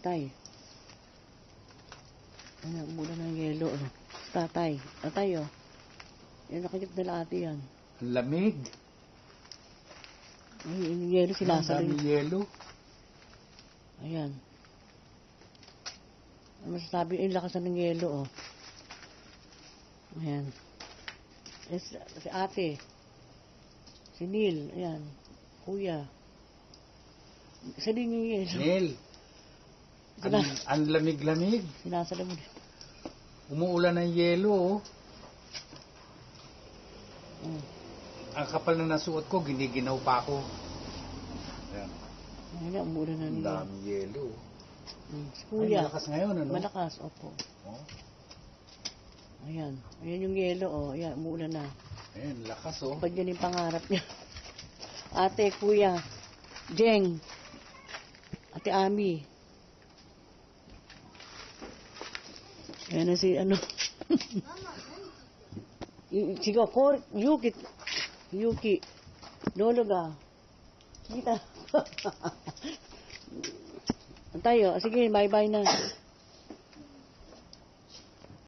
Tay. Ano, mula ng yelo. Oh. Tatay. Tatay, oh. Yan, nakikip nila ate yan. Ang lamig. Ay, yung yelo Ang sinasalo. dami yelo. Ayan. Ano masasabi? Yung lakas ng yelo, oh. Ayan. Eh, si, si ate. Si Neil. Ayan. Kuya. Isa din yung yelo. Nel. Ang, Sina- ang lamig-lamig. Sinasalo mo. Umuulan ng yelo. Oh. Mm. Ang kapal na nasuot ko, giniginaw pa ako. Ayan. Ayan na, umulan na Ang dami yelo. Mm. Si Ay, Kuya. malakas ngayon, ano? Malakas, opo. Oh. Ayan. Ayan yung yelo, oh. Ayan, umulan na. Ayan, lakas oh. Pag yan yung pangarap niya. Ate, kuya, Jeng, ate Ami. Ayan na si, ano. Sigaw, Kor, Yuki, Yuki, Lolo ga. Kita. tayo, sige, bye-bye na.